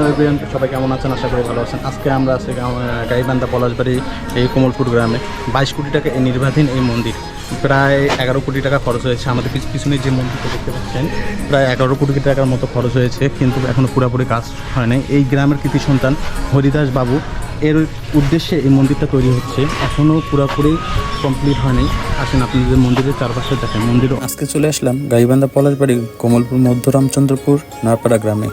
Everyone সবাই কেমন আছেন? আশা করি ভালো আছেন। আজকে আমরা আছি গাইবান্ধা পলাশবাড়ি এই কোমলপুর গ্রামে। বাইশ কোটি টাকা এই নির্বাধীন এই মন্দির। প্রায় এগারো কোটি টাকা খরচ হয়েছে। আমাদের পিছ- পিছনে যে মন্দিরটা দেখতে পাচ্ছেন, প্রায় এগারো কোটি টাকার মতো খরচ হয়েছে, কিন্তু এখনও পুরোপুরি কাজ হয় নাই। এই গ্রামের কৃতি সন্তান হরিদাস বাবু, এর উদ্দেশ্যে এই মন্দিরটা তৈরি হচ্ছে। এখনও পুরোপুরি কমপ্লিট হয়নি আসেন আপনি আপনাদের মন্দিরের চারপাশে দেখেন। মন্দিরও আজকে চলে আসলাম গাইবান্ধা পলাশবাড়ি কমলপুর মধ্য রামচন্দ্রপুর নারপাড়া গ্রামে।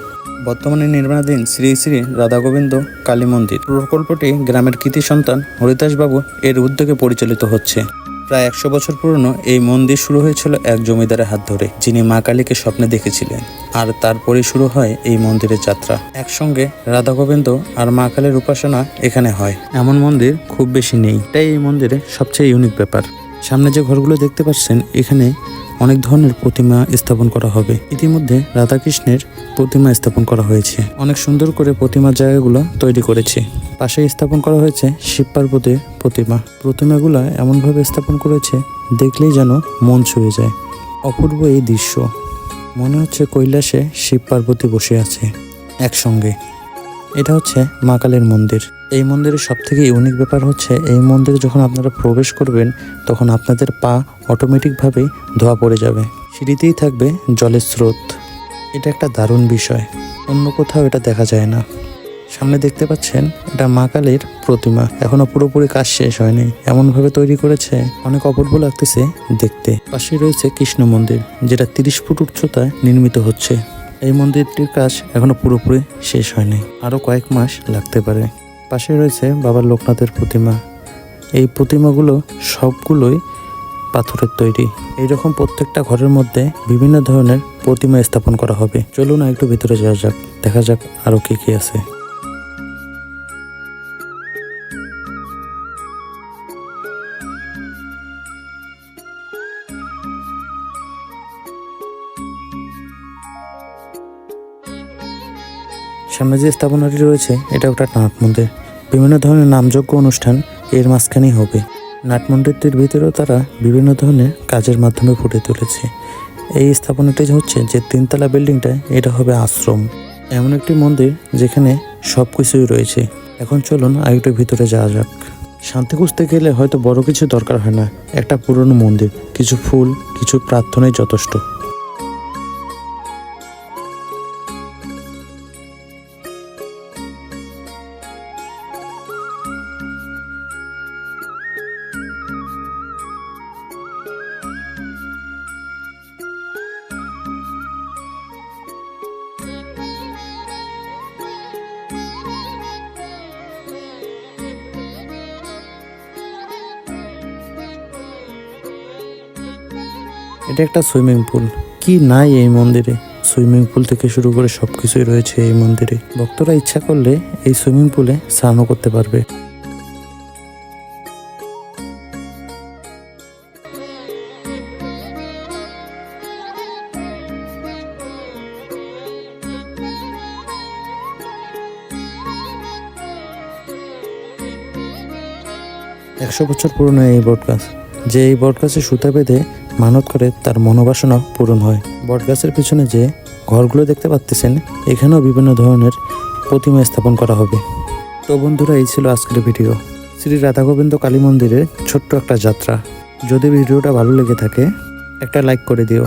বর্তমানে নির্মাণাধীন শ্রী শ্রী রাধা গোবিন্দ কালী মন্দির। প্রকল্পটি গ্রামের কৃতি সন্তান হরিদাসবাবু এর উদ্যোগে পরিচালিত হচ্ছে। প্রায় একশো বছর পুরনো এই মন্দির শুরু হয়েছিল এক জমিদারের হাত ধরে, যিনি মা কালীকে স্বপ্নে দেখেছিলেন। আর তারপরে শুরু হয় এই মন্দিরের যাত্রা। একসঙ্গে রাধা গোবিন্দ আর মা কালীর উপাসনা এখানে হয়। এমন মন্দির খুব বেশি নেই। তাই এই মন্দিরে সবচেয়ে ইউনিক ব্যাপার। সামনে যে ঘরগুলো দেখতে পাচ্ছেন, এখানে অনেক ধরনের প্রতিমা স্থাপন করা হবে। ইতিমধ্যে রাধাকৃষ্ণের প্রতিমা স্থাপন করা হয়েছে। অনেক সুন্দর করে প্রতিমার জায়গাগুলো তৈরি করেছে। পাশে স্থাপন করা হয়েছে শিব পার্বতীর প্রতিমা। প্রতিমাগুলো এমনভাবে স্থাপন করেছে, দেখলেই যেন মন ছুঁয়ে যায়। অপূর্ব এই দৃশ্য। মনে হচ্ছে কৈলাসে শিব পার্বতী বসে আছে, একসঙ্গে। এটা হচ্ছে মা কালীর মন্দির। এই মন্দিরের সব থেকে ইউনিক ব্যাপার হচ্ছে, এই মন্দিরে যখন আপনারা প্রবেশ করবেন, তখন আপনাদের পা অটোমেটিকভাবেই ধোয়া পড়ে যাবে। সিঁড়িতেই থাকবে জলের স্রোত। এটা একটা দারুণ বিষয়। অন্য কোথাও এটা দেখা যায় না। সামনে দেখতে পাচ্ছেন, এটা মা কালীর প্রতিমা। এখনও পুরোপুরি কাজ শেষ হয়নি। এমনভাবে তৈরি করেছে, অনেক অপূর্ব লাগতেছে দেখতে। পাশে রয়েছে কৃষ্ণ মন্দির, যেটা তিরিশ ফুট উচ্চতায় নির্মিত হচ্ছে। এই মন্দিরটির কাজ এখনও পুরোপুরি শেষ হয়নি। আরও কয়েক মাস লাগতে পারে। পাশে রয়েছে বাবা লোকনাথের প্রতিমা। এই প্রতিমাগুলো সবগুলোই পাথরের তৈরি। এইরকম প্রত্যেকটা ঘরের মধ্যে বিভিন্ন ধরনের প্রতিমা স্থাপন করা হবে। চলুন একটু ভিতরে যাওয়া যাক। দেখা যাক আরও কী কী আছে। সামনে যে স্থাপনাটি রয়েছে, এটা একটা নাট মন্দির। বিভিন্ন ধরনের নামযজ্ঞ অনুষ্ঠান এর মাঝখানেই হবে। নাট মন্দিরটির ভিতরেও তারা বিভিন্ন ধরনের কাজের মাধ্যমে ফুটে তুলেছে। এই স্থাপনাটি হচ্ছে, যে তিনতলা বিল্ডিংটা, এটা হবে আশ্রম। এমন একটি মন্দির যেখানে সব কিছুই রয়েছে। এখন চলুন আরেকটু ভিতরে যাওয়া যাক। শান্তি খুঁজতে গেলে হয়তো বড় কিছু দরকার হয় না। একটা পুরনো মন্দির, কিছু ফুল, কিছু প্রার্থনাই যথেষ্ট। এটা একটা সুইমিং পুল। কি নাই এই মন্দিরে? সুইমিং পুল থেকে শুরু করে সবকিছুই রয়েছে এই মন্দিরে। ভক্তরা ইচ্ছা করলে এই সুইমিং পুলে স্নানও করতে পারবে। একশো বছর পুরনো এই বটগাছ। যে এই বটগাছে সুতা বেঁধে মানত করে তার মনোবাসনা পূরণ হয়। বটগাছের পিছনে যে ঘরগুলো দেখতে পাচ্ছেন এখানেও বিভিন্ন ধরনের প্রতিমা স্থাপন করা হবে। তো বন্ধুরা, এই ছিল আজকের ভিডিও। শ্রী রাধা গোবিন্দ কালী মন্দিরের ছোট্ট একটা যাত্রা। যদি ভিডিওটা ভালো লেগে থাকে, একটা লাইক করে দিও।